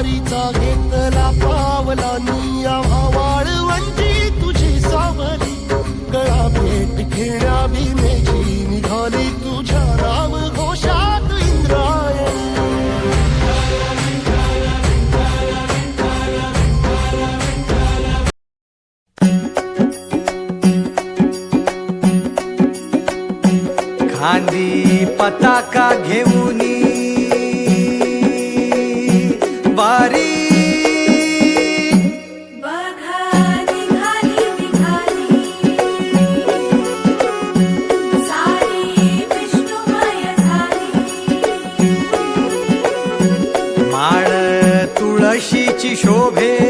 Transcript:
वसा वारीचा घेतला पावला निया वाळवंटी तुझी सावली. गळा भेट घेण्या भीमेची निघाली तुझ्या राम घोषात इंद्रायणी. खांदी पताका घेऊनी वारी माळ तुळशीची शोभे।